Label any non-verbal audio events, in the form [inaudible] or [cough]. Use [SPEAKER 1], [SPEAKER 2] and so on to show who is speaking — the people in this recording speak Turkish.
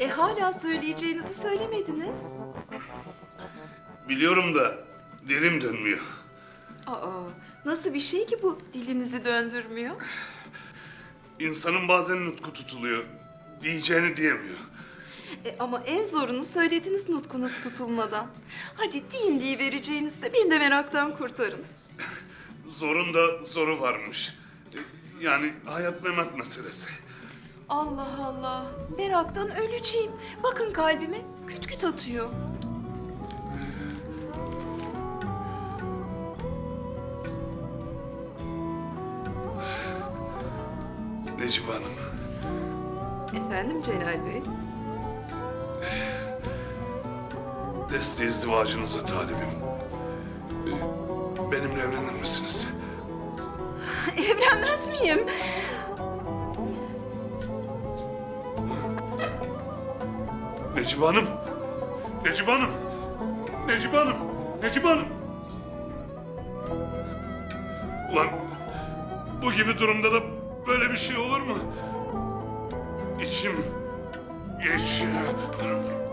[SPEAKER 1] E hala söyleyeceğinizi söylemediniz.
[SPEAKER 2] Biliyorum da dilim dönmüyor.
[SPEAKER 1] Aa, nasıl bir şey ki bu dilinizi döndürmüyor?
[SPEAKER 2] İnsanın bazen nutku tutuluyor. Diyeceğini diyemiyor.
[SPEAKER 1] E, ama en zorunu söylediniz nutkunuz tutulmadan. Hadi deyin diye vereceğinizde beni de meraktan kurtarın.
[SPEAKER 2] Zorun da zoru varmış. E, Yani hayat memat meselesi.
[SPEAKER 1] Allah Allah, meraktan öleceğim. Bakın kalbime küt küt atıyor.
[SPEAKER 2] Necip Hanım,
[SPEAKER 1] Efendim Celal Bey?
[SPEAKER 2] desteği izdivacınıza talibim. E, Benimle evlenir misiniz? [laughs]
[SPEAKER 1] Evlenmez miyim?
[SPEAKER 2] Necip Hanım! Necip Hanım! Necip Hanım! Necip Hanım! Ulan bu gibi durumda da böyle bir şey olur mu? İçim geçiyor.